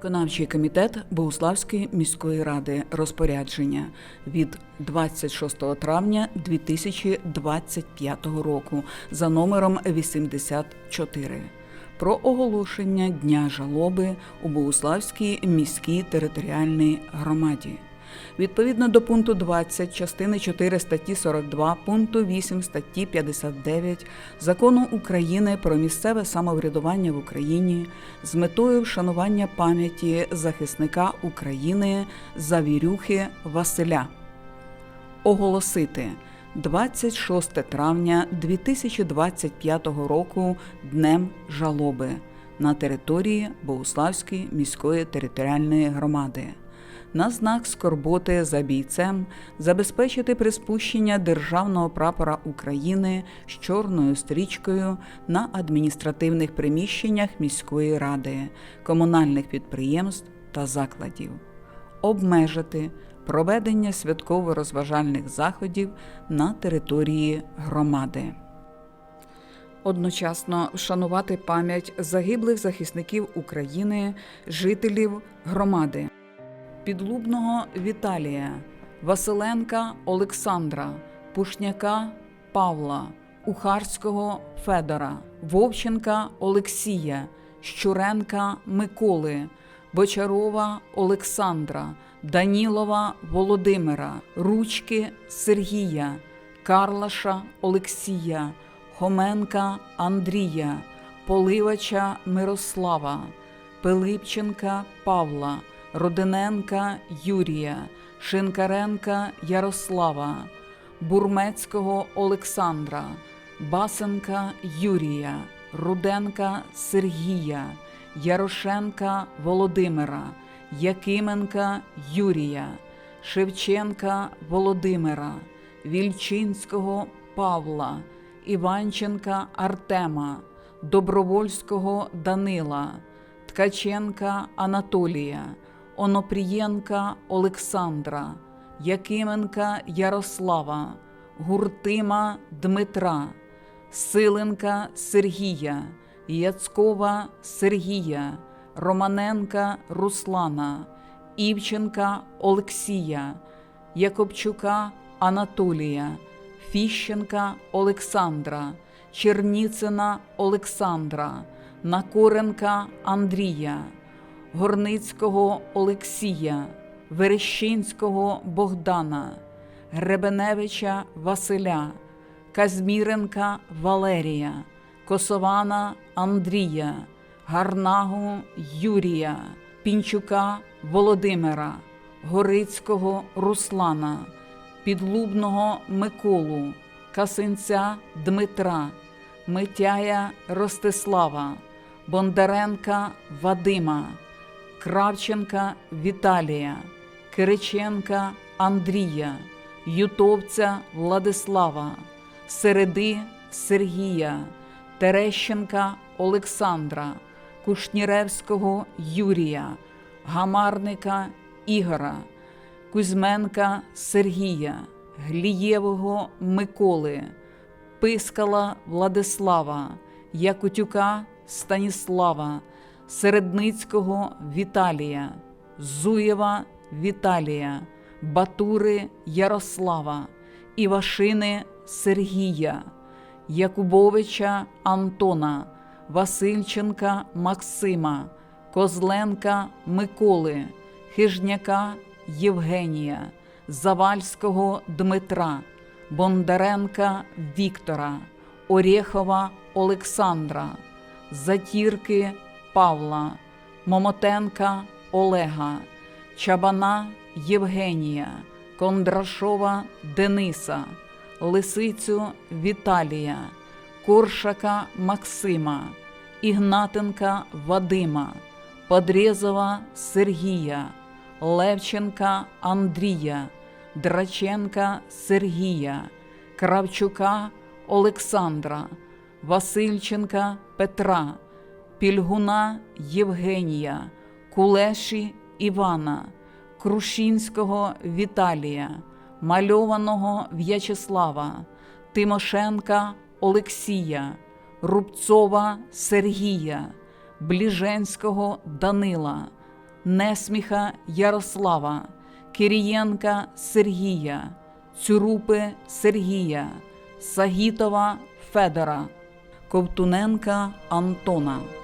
Виконавчий комітет Богуславської міської ради розпорядження від 26 травня 2025 року за номером 84 про оголошення Дня жалоби у Богуславській міській територіальній громаді. Відповідно до пункту 20 частини 4 статті 42, пункту 8 статті 59 Закону України про місцеве самоврядування в Україні з метою вшанування пам'яті захисника України Завірюхи Василя оголосити 26 травня 2025 року Днем жалоби на території Богуславської міської територіальної громади. На знак скорботи за бійцем забезпечити приспущення державного прапора України з чорною стрічкою на адміністративних приміщеннях міської ради, комунальних підприємств та закладів обмежити проведення святково-розважальних заходів на території громади. Одночасно вшанувати пам'ять загиблих захисників України, жителів громади Підлубного Віталія, Василенка Олександра, Пушняка Павла, Ухарського Федора, Вовченка Олексія, Щуренка Миколи, Бочарова Олександра, Данілова Володимира, Ручки Сергія, Карлаша Олексія, Хоменка Андрія, Поливача Мирослава, Пилипченка Павла, Родиненка Юрія, Шинкаренка Ярослава, Бурмецького Олександра, Басенка Юрія, Руденка Сергія, Ярошенка Володимира, Якименка Юрія, Шевченка Володимира, Вільчинського Павла, Іванченка Артема, Добровольського Данила, Ткаченка Анатолія, Онопрієнка Олександра, Якименка Ярослава, Гуртима Дмитра, Силенка Сергія, Яцкова Сергія, Романенка Руслана, Івченка Олексія, Якобчука Анатолія, Фіщенка Олександра, Черніцина Олександра, Накоренка Андрія, Горницького Олексія, Верещинського Богдана, Гребеневича Василя, Казміренка Валерія, Косована Андрія, Гарнагу Юрія, Пінчука Володимира, Горицького Руслана, Підлубного Миколу, Касинця Дмитра, Митяя Ростислава, Бондаренка Вадима, Кравченка Віталія, Кириченка Андрія, Ютовця Владислава, Середи Сергія, Терещенка Олександра, Кушніревського Юрія, Гамарника Ігора, Кузьменка Сергія, Глієвого Миколи, Пискала Владислава, Якутюка Станіслава, Середницького Віталія, Зуєва Віталія, Батури Ярослава, Івашини Сергія, Якубовича Антона, Васильченка Максима, Козленка Миколи, Хижняка Євгенія, Завальського Дмитра, Бондаренка Віктора, Орєхова Олександра, Затірки Павла, Момотенка Олега, Чабана Євгенія, Кондрашова Дениса, Лисицю Віталія, Коршака Максима, Ігнатенка Вадима, Подрєзова Сергія, Левченка Андрія, Драченка Сергія, Кравчука Олександра, Васильченка Петра, Пільгуна Євгенія, Кулеші Івана, Крушінського Віталія, Мальованого В'ячеслава, Тимошенка Олексія, Рубцова Сергія, Бліженського Данила, Несміха Ярослава, Кирієнка Сергія, Цюрупи Сергія, Сагітова Федора, Ковтуненка Антона.